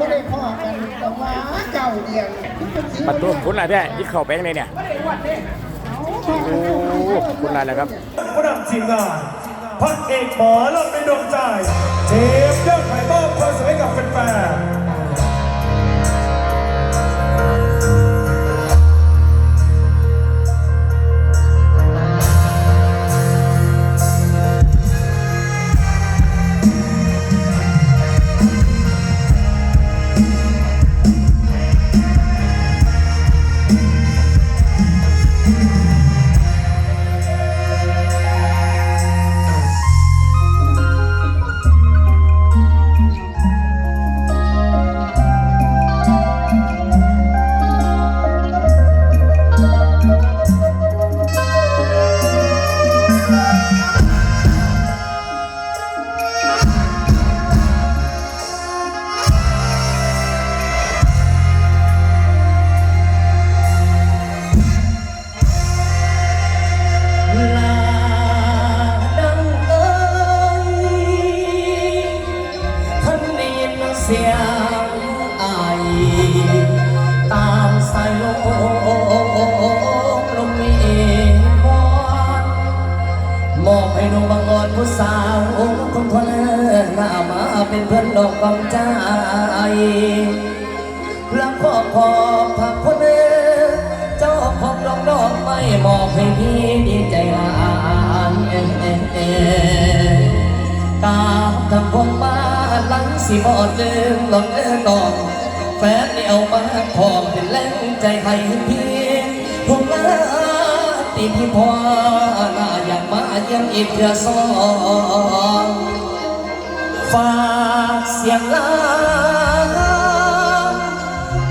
ก็ได้พ่อกันแต่ว่าเจ้าเดียวประตูคุณอะไรเนี่ยที่เข้าไปข้างในเนี่ยโอ้คุณอะไรนะครับผู้นำทีมงานพักเอกหมอลำในดวงใจเทปยอดขายมอบความสุขให้กับแฟนๆ อบให้หนุ่มบางอ่อนผู้สาวคนคนหน้ามาเป็นเพื่อนดอกกำใจและขอขอบพระคุณเจ้าของดอกดอกไม้มอบให้พี่ดีใจหลายเอ็นเอ็นเอ็นตาทำพงมาหลังสิบอดลืมหลงเอินดอกแฟนเดียวมาพร้อมเป็นแรงใจให้พี่ผมลา ตีพี่พอหน้าอยากมาเยี่ยมอีกเพื่อสองฝากเสียงลา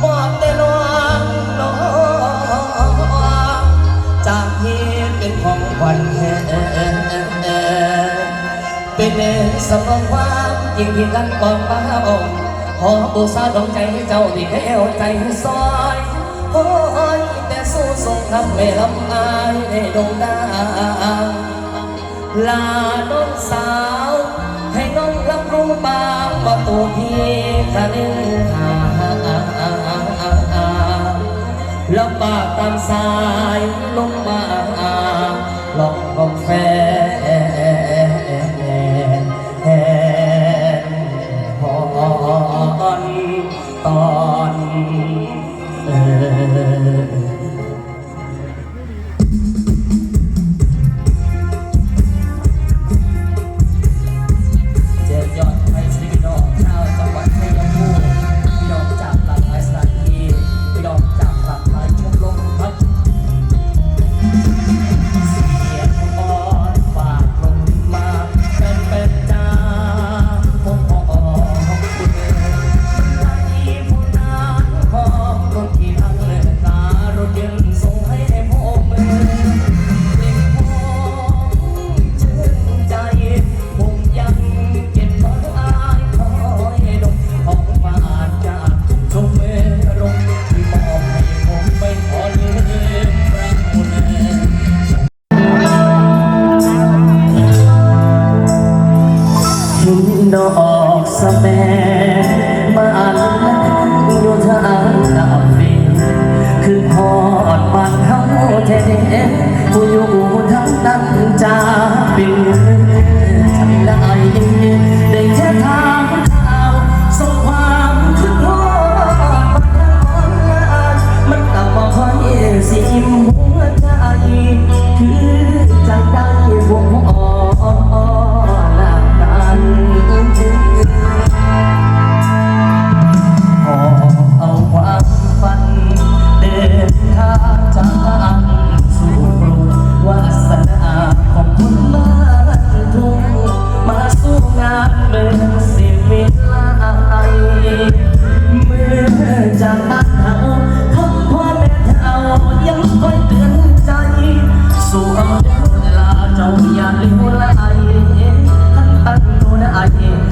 บอกแต่น้องน้องจากที่เป็นของขวัญแท้เป็นสมองความจริงที่กันก่อนป้าองขอบูชาดวงใจให้เจ้าที่แก้วใจซอย โอ้ยแต่สู้ส่งทำไม่ลำอายในดวงดาวลาน้องสาว ให้น้องรับรู้บางว่าตัวพี่ทะเลหาแล้วปากตามสายลงมาลองกองแฟ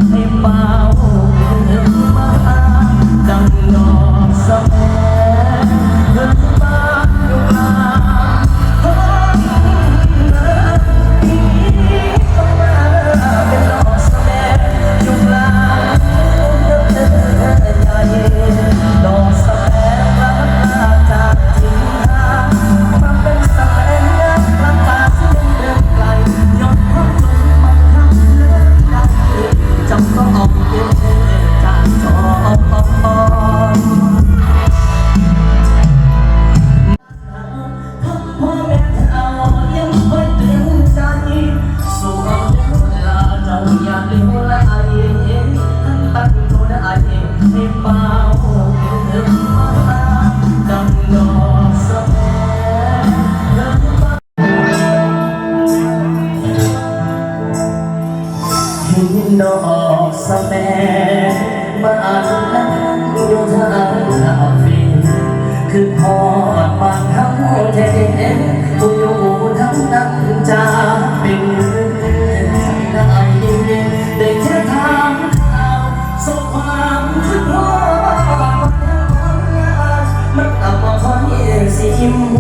ใช่เปล่า ดอกสแมบ้านนั้นอยู่ทางคาฟินคือพอดบานทั้งเทผู้อยู่ทั้งนั้นจะเป็นฉันได้ได้แค่ทางข่าวส่งความคือพ่อมันกลับมาคอยสิม